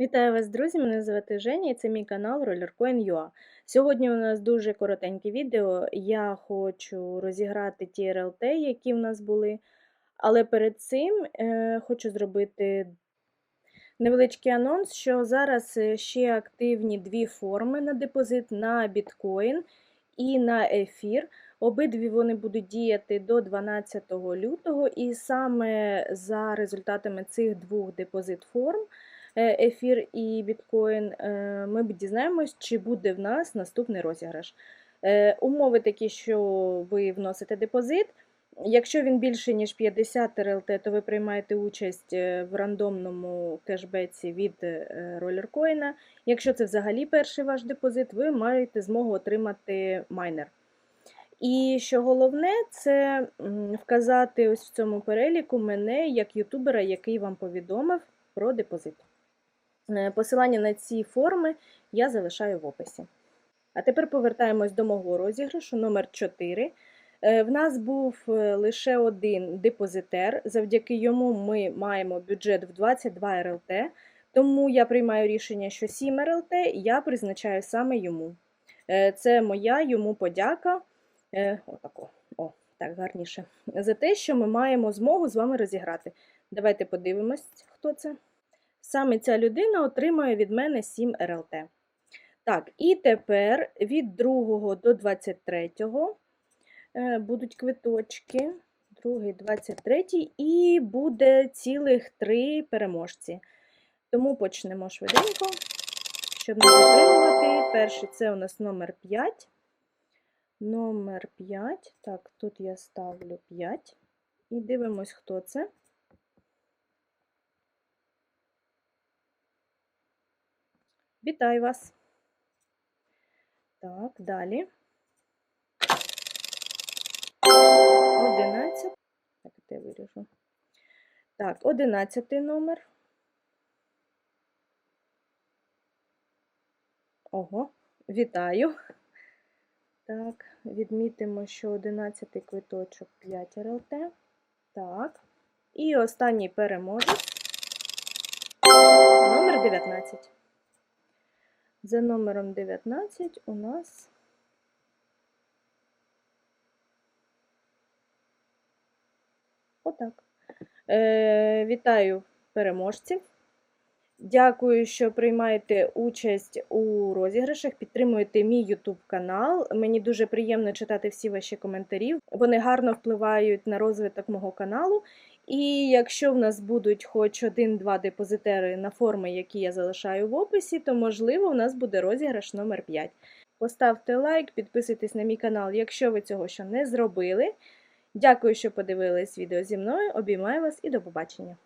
Вітаю вас, друзі! Мене звати Женя і це мій канал RollerCoin.ua. Сьогодні у нас дуже коротеньке відео. Я хочу розіграти ті РЛТ, які в нас були. Але перед цим е, хочу зробити невеличкий анонс, що зараз е, ще активні дві форми на депозит на біткоін і на ефір. Обидві вони будуть діяти до 12 лютого, і саме за результатами цих двох депозит форм. Е, ефір і біткоін, е, ми дізнаємось, чи буде в нас наступний розіграш. Е, умови такі, що ви вносите депозит. Якщо він більше, ніж 50 РЛТ, то ви приймаєте участь в рандомному кешбеці від ролеркоїна. Якщо це взагалі перший ваш депозит, ви маєте змогу отримати майнер. І що головне, це вказати ось в цьому переліку мене як ютубера, який вам повідомив про депозит. Е, посилання на ці форми я залишаю в описі. А тепер повертаємось до мого розіграшу номер 4 е, В нас був е, лише один депозитер, завдяки йому ми маємо бюджет в 22 РЛТ, тому я приймаю рішення, що 7 РЛТ я призначаю саме йому. Це моя йому подяка. Отако. О, так, гарніше. За те, що ми маємо змогу з вами розіграти. Давайте подивимось, хто це. Саме ця людина отримує від мене 7 РЛТ. Так, і тепер від 2 до 23 е, будуть квиточки. Другий, 23 і буде цілих три переможці. Тому почнемо швиденько, щоб не затримувати. Перший це у нас номер 5. Номер 5. Так, тут я ставлю 5. І дивимось, хто це. Вітаю вас. Так, далі. 11. Так, я виріжу. Так, 11 номер. Ого, вітаю. Так, відмітимо, що 11 квиточок 5 РЛТ. Так. І останній переможець. Номер 19. За номером 19 у нас отак. Е, Вітаю переможців. Дякую, що приймаєте участь у розіграшах, підтримуєте мій YouTube канал. Мені дуже приємно читати всі ваші коментарі. Вони гарно впливають на розвиток мого каналу. І якщо в нас будуть хоч один-два депозитери на форми, які я залишаю в описі, то можливо у нас буде розіграш номер 5 Поставте лайк, підписуйтесь на мій канал, якщо ви цього ще не зробили. Дякую, що подивились відео зі мною. Обіймаю вас і до побачення!